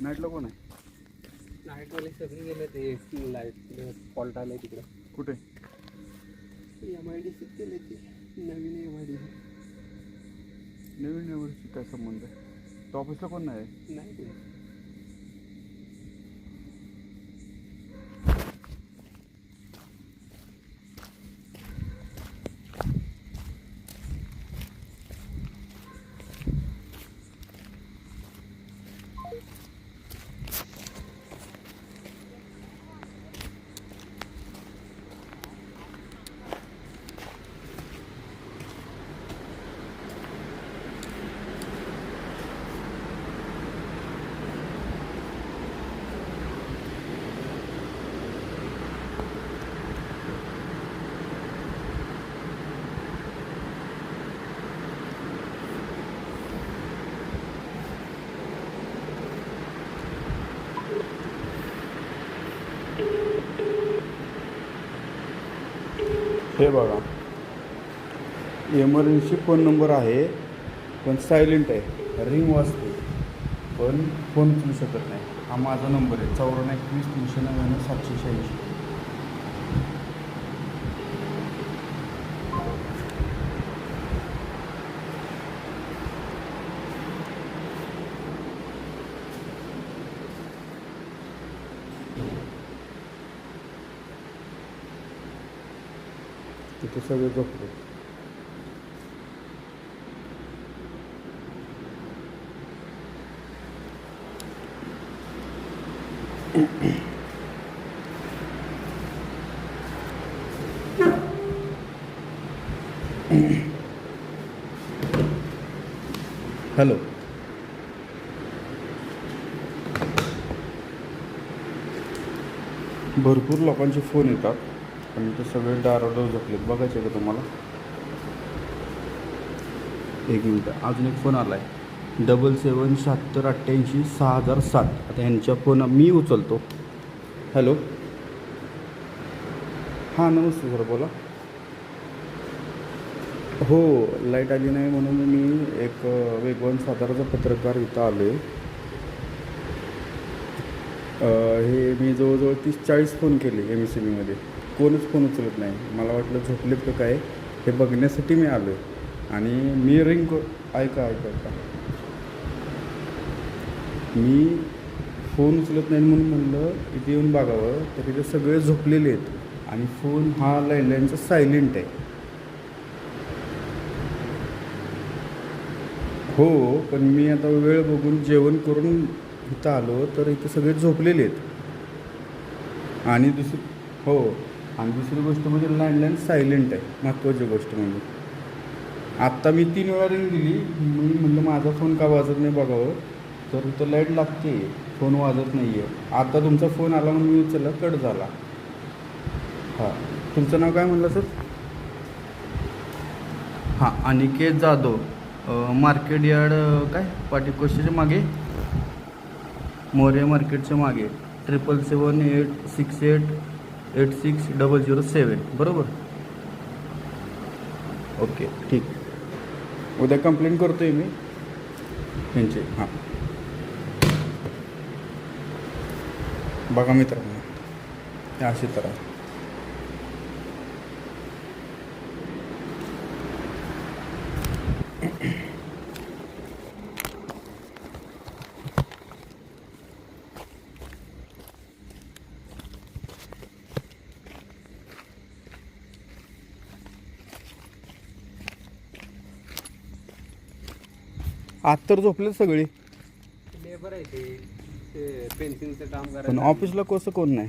नाईटला कोण आहे? नाईटवाले सगळे गेले ते लाइट फॉल्ट आले तिकडे. कुठे? एम आय डी सी केले ते. नवीन एम आय डी नवीन वर्षी काय संबंध आहे? तो ऑफिसला कोण नाही नाही ते हे बघा. एमर्जन्सी फोन नंबर आहे पण सायलेंट आहे. रिंग वाजते पण फोन उचलू शकत नाही. हा माझा नंबर आहे. चौऱ्याण्णव एकवीस तीनशे नव्याण्णव सातशे शहाऐंशी. तिथे सगळे झोपले हॅलो. भरपूर लोकांचे फोन येतात. आणि ते सगळे दारोदार झोपलेत. बघायचे का तुम्हाला? एक मिनटं. अजून एक फोन आला आहे डबल सेवन शहात्तर अठ्ठ्याऐंशी सहा हजार सात. आता ह्यांच्या फोन मी उचलतो. हॅलो. हां नमस्ते सर बोला. हो लाइट आली नाही म्हणून मी एक वेगवान साताराचा पत्रकार इथं आलो आहे हे मी जवळजवळ तीस चाळीस फोन केले एम एस एम ईमध्ये कोणच फोन उचलत नाही. मला वाटलं झोपलेत का काय? हे बघण्यासाठी मी आलो आहे आणि मी रिंग ऐका ऐका ऐका. मी फोन उचलत नाही म्हणून म्हणलं इथे येऊन बघावं. तर तिथे सगळे झोपलेले आहेत. आणि फोन हा लँडलाईनचा सायलेंट आहे. हो पण मी आता वेळ बघून जेवण करून इथं आलो तर इथं सगळे झोपलेले आहेत. आणि दुसरी हो आणि दुसरी गोष्ट म्हणजे लँडलाईन सायलेंट आहे महत्त्वाची गोष्ट म्हणजे. आत्ता मी तीन वेळा रिंग दिली मी म्हणलं माझा फोन का वाजत नाही बघावं. तर इथं लाइट लागते फोन वाजत नाही आहे आता तुमचा फोन आला म्हणून मी उचलला कट झाला. हां तुमचं नाव काय म्हणलं सर? हां अनिकेत जाधव. मार्केट यार्ड काय? पाटी मागे? मोरे मार्केटच्या मागे triple seven eight six eight eight six double zero seven बरोबर? ओके ठीक. उद्या कंप्लेंट करतोय मी. यांची हां. बघा मित्रांनो अशी तर आत तर झोपले सगळे. लेबर आहे ते ते पेन्सिलचं काम पण करायचं ऑफिसला कसं कोण नाही?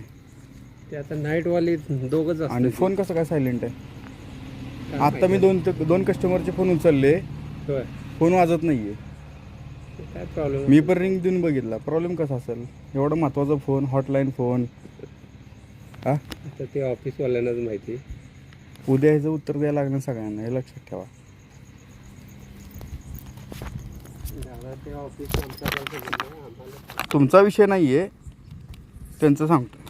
ते आता नाईटवाले दोघंच असतात. आणि फोन कसं काय सायलेंट आहे? आता मी. दोन दोन कस्टमरचे फोन उचलले. फोन वाजत नाहीये. काय प्रॉब्लेम मी पण रिंग देऊन बघितला. प्रॉब्लेम कसा असेल? एवढा महत्त्वाचा फोन हॉटलाईन फोन. हा? आता ते ऑफिसवाल्यांनाच माहिती. उद्या ह्याचं उत्तर द्यायला लागणार सगळ्यांना. हे लक्षात ठेवा. तुमचा विषय नाही आहे त्यांचं सांगतो